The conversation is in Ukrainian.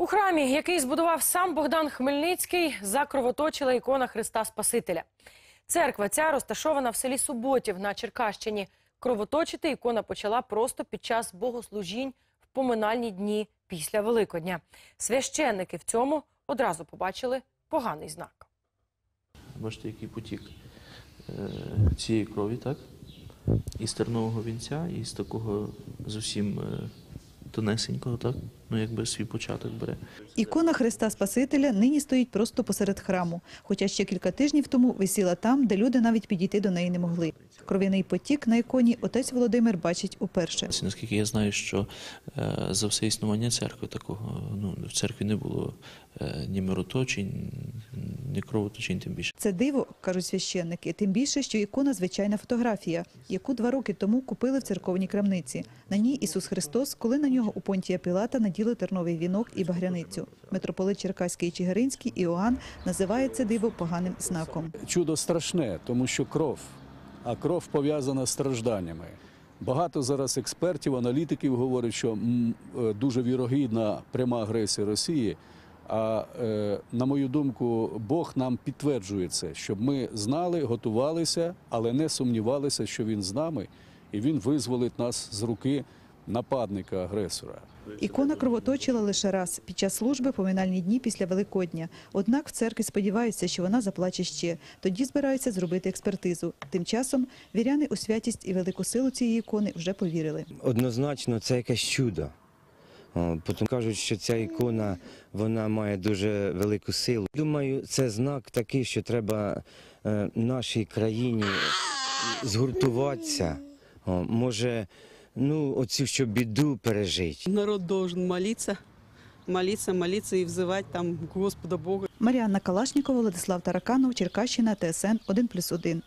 У храмі, який збудував сам Богдан Хмельницький, закровоточила ікона Христа Спасителя. Церква ця розташована в селі Суботів на Черкащині. Кровоточити ікона почала просто під час богослужінь в поминальні дні після Великодня. Священники в цьому одразу побачили поганий знак. Бачите, який потік е, цієї крові, так? Із тернового вінця, і з такого зовсім е, тонесенького, так? Ну, якби свій початок бере. Ікона Христа Спасителя нині стоїть просто посеред храму, хоча ще кілька тижнів тому висіла там, де люди навіть підійти до неї не могли. Кров'яний потік на іконі отець Володимир бачить уперше. Наскільки я знаю, що е, за все існування церкви такого, ну, в церкві не було е, ні мироточень, ні кровоточень, тим більше. Це диво, кажуть священники, тим більше, що ікона звичайна фотографія, яку два роки тому купили в церковній крамниці. На ній Ісус Христос, коли на нього у Понтія Пілата наділи терновий вінок і багряницю. Митрополит Черкаський і Чигиринський Іоанн називає це диво поганим знаком. чудо страшне, тому що кров, а кров пов'язана з стражданнями. Багато зараз експертів, аналітиків говорять, що е, дуже вірогідна пряма агресія Росії. А е, на мою думку, Бог нам підтверджує це, щоб ми знали, готувалися, але не сумнівалися, що він з нами, і він визволить нас з руки нападника агресора. Ікона кровоточила лише раз під час служби поминальні дні після Великодня. Однак в церкві сподіваються, що вона заплаче ще. Тоді збираються зробити експертизу. Тим часом віряни у святість і велику силу цієї ікони вже повірили. Однозначно, це якесь чудо. О, Потім кажуть, що ця ікона вона має дуже велику силу. Думаю, це знак такий, що треба е, нашій країні згуртуватися. Може, ну, оцю що біду пережити. Народ должен молиться, молиться, молиться и взывать там к Господу Богу. Маріанна Калашнікова, Владислав Тараканов, Черкащина, ТСН 1+,1.